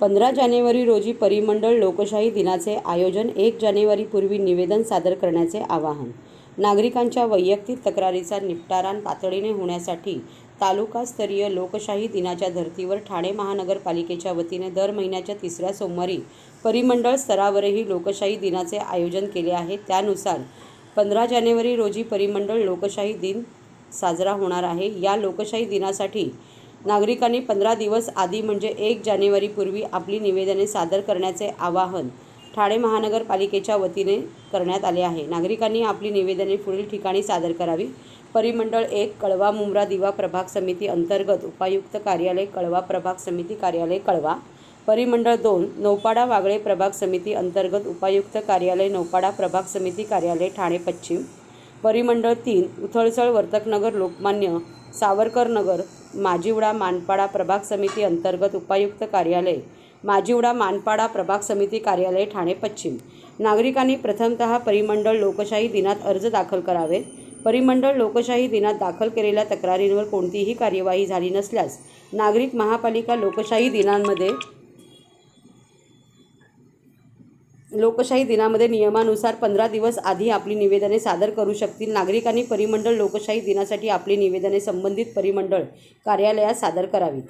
पंधरा जानेवारी रोजी परिमंडळ लोकशाही दिनाचे आयोजन एक जानेवारीपूर्वी निवेदन सादर करण्याचे आवाहन. नागरिकांच्या वैयक्तिक तक्रारीचा निपटारा तातडीने होण्यासाठी तालुकास्तरीय लोकशाही दिनाच्या धर्तीवर ठाणे महानगरपालिकेच्या वतीने दर महिन्याच्या तिसऱ्या सोमवारी परिमंडळ स्तरावरही लोकशाही दिनाचे आयोजन केले आहे. त्यानुसार पंधरा जानेवारी रोजी परिमंडळ लोकशाही दिन साजरा होणार आहे. या लोकशाही दिनासाठी नागरिकांनी पंधरा दिवस आधी म्हणजे एक जानेवारीपूर्वी आपली निवेदने सादर करण्याचे आवाहन ठाणे महानगरपालिकेच्या वतीने करण्यात आले आहे. नागरिकांनी आपली निवेदने पुढील ठिकाणी सादर करावी. परिमंडळ एक कळवा मुंब्रा दिवा प्रभाग समिती अंतर्गत उपायुक्त कार्यालय कळवा प्रभाग समिती कार्यालय कळवा. परिमंडळ दोन नौपाडा वागळे प्रभाग समिती अंतर्गत उपायुक्त कार्यालय नौपाडा प्रभाग समिती कार्यालय ठाणे पश्चिम. परिमंडळ तीन उथळसळ वर्तकनगर लोकमान्य सावरकर नगर माजिवडा मानपाडा प्रभाग समिती अंतर्गत उपायुक्त कार्यालय माजिवडा मानपाडा प्रभाग समिती कार्यालय ठाणे पश्चिम. नागरिकांनी प्रथमतः परिमंडळ लोकशाही दिनात अर्ज दाखल करावे. परिमंडळ लोकशाही दिनात दाखल केलेल्या तक्रारींवर कोणतीही कार्यवाही झाली नसल्यास नागरिक महापालिका लोकशाही दिनांमध्ये लोकशाही दिनामध्ये नियमानुसार पंधरा दिवस आधी आपली निवेदने सादर करू शकतील. नागरिकांनी परिमंडळ लोकशाही दिनासाठी आपली निवेदने संबंधित परिमंडळ कार्यालयात सादर करावीत.